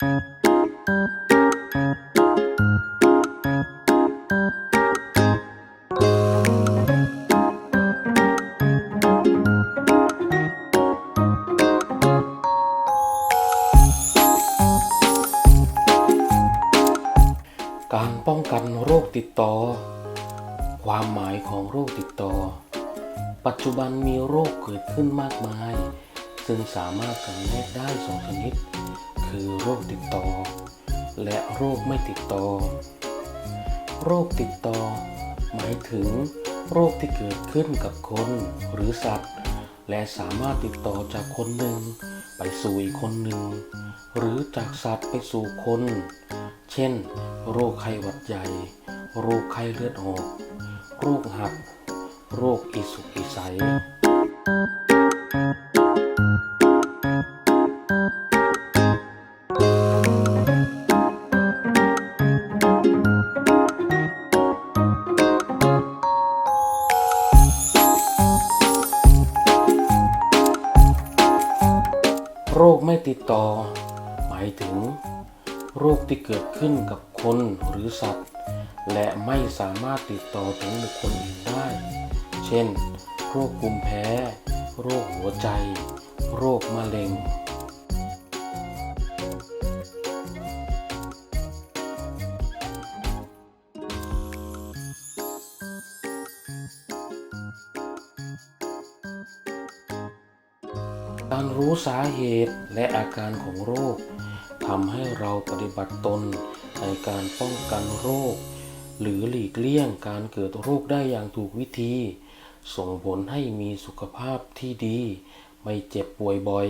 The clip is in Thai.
การป้องกันโรคติดต่อ ความหมายของโรคติดต่อ ปัจจุบันมีโรคเกิดขึ้นมากมาย ซึ่งสามารถแบ่งแยกได้สองชนิด คือโรคติดต่อ และโรคไม่ติดต่อ โรคติดต่อ หมายถึง โรคที่เกิดขึ้นกับคนหรือสัตว์ และสามารถติดต่อจากคนหนึ่ง ไปสู่อีกคนหนึ่ง หรือจากสัตว์ไปสู่คน เช่น โรคไข้หวัดใหญ่ โรคไข้เลือดออก โรคหัด โรคอีสุกอีใส โรคไม่ติดต่อ หมายถึง โรคที่เกิดขึ้นกับคนหรือสัตว์ และไม่สามารถติดต่อถึงบุคคลอื่นได้ เช่น โรคภูมิแพ้ โรคหัวใจ โรคมะเร็ง การรู้สาเหตุและอาการของโรคทำให้เราปฏิบัติตนในการป้องกันโรค หรือหลีกเลี่ยงการเกิดโรคได้อย่างถูกวิธี ส่งผลให้มีสุขภาพที่ดี ไม่เจ็บป่วยบ่อย